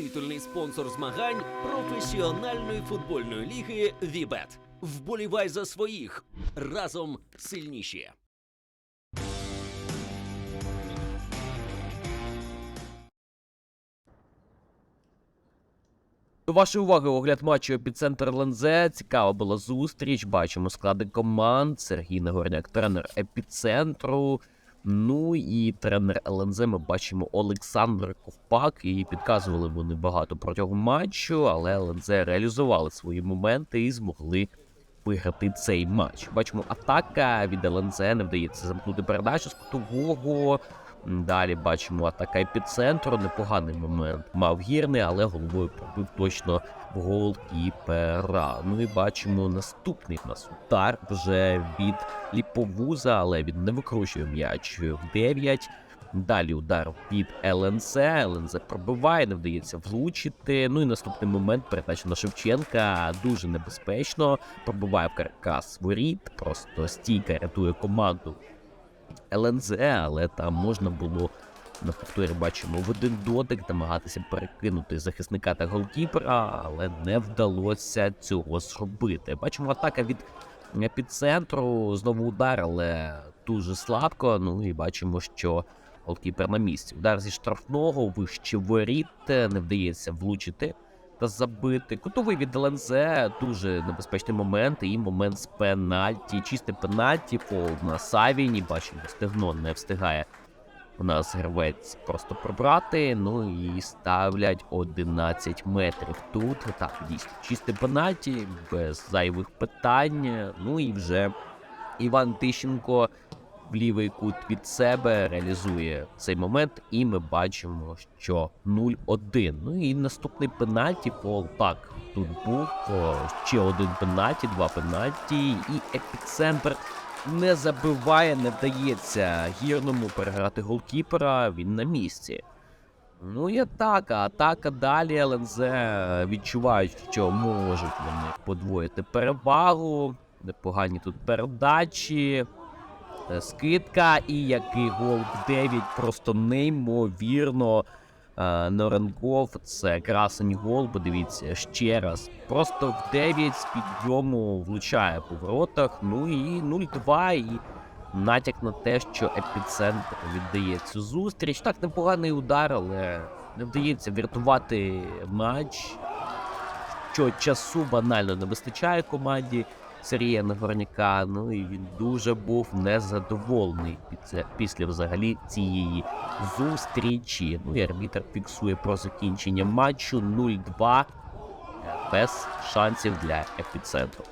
титульний спонсор змагань професіональної футбольної ліги Вібет. Вболівай за своїх разом сильніші. До вашої уваги огляд матчу епіцентр Лензе. Цікава була зустріч. Бачимо склади команд. Сергій Нагорняк, тренер епіцентру. Ну і тренер ЛНЗ ми бачимо Олександр Ковпак. І підказували вони багато протягом матчу, але ЛНЗ реалізували свої моменти і змогли виграти цей матч. Бачимо, атака від ЛНЗ не вдається замкнути передачу з кутового. Далі бачимо атака епіцентру. Непоганий момент мав гірний, але головою пробив точно в гол кіпера. Ну і бачимо наступний в нас удар вже від Ліповуза, але він не викручує м'яч в 9. Далі удар від ЛНЗ. ЛНЗ пробиває, не вдається влучити. Ну і наступний момент передача на Шевченка дуже небезпечно. Пробиває в каркас воріт. Просто стійка рятує команду ЛНЗ, але там можна було на повторі бачимо в один дотик намагатися перекинути захисника та голкіпера, але не вдалося цього зробити. Бачимо атака від епіцентру, знову удар, але дуже слабко. Ну і бачимо, що голкіпер на місці. Удар зі штрафного, вище воріт, не вдається влучити. Та забити. Кутовий від ЛНЗ дуже небезпечний момент. І момент з пенальті. Чисте пенальті, фол на Савіні. Бачимо, стегно не встигає у нас гравець просто пробрати. Ну і ставлять 11 метрів. Тут так, дійсно, чисте пенальті, без зайвих питань. Ну і вже Іван Тищенко в лівий кут від себе реалізує цей момент, і ми бачимо, що 0-1. Ну і наступний пенальті фол. Так, тут був ще один пенальті, два пенальті, і епіцентр не забиває, не вдається гірному переграти голкіпера. Він на місці. Ну і атака, атака далі. ЛНЗ відчувають, що можуть вони подвоїти перевагу. Непогані тут передачі. Е, Скидка і який гол в 9, просто неймовірно. Е, Норенков, це красень гол, подивіться ще раз. Просто в 9 з підйому влучає по воротах. Ну і 0-2, і натяк на те, що епіцентр віддає цю зустріч. Так, непоганий удар, але не вдається врятувати матч. Що часу банально не вистачає команді. Сергія Нагорняка. Ну і він дуже був незадоволений після, взагалі цієї зустрічі. Ну і арбітр фіксує про закінчення матчу 0-2 без шансів для епіцентру.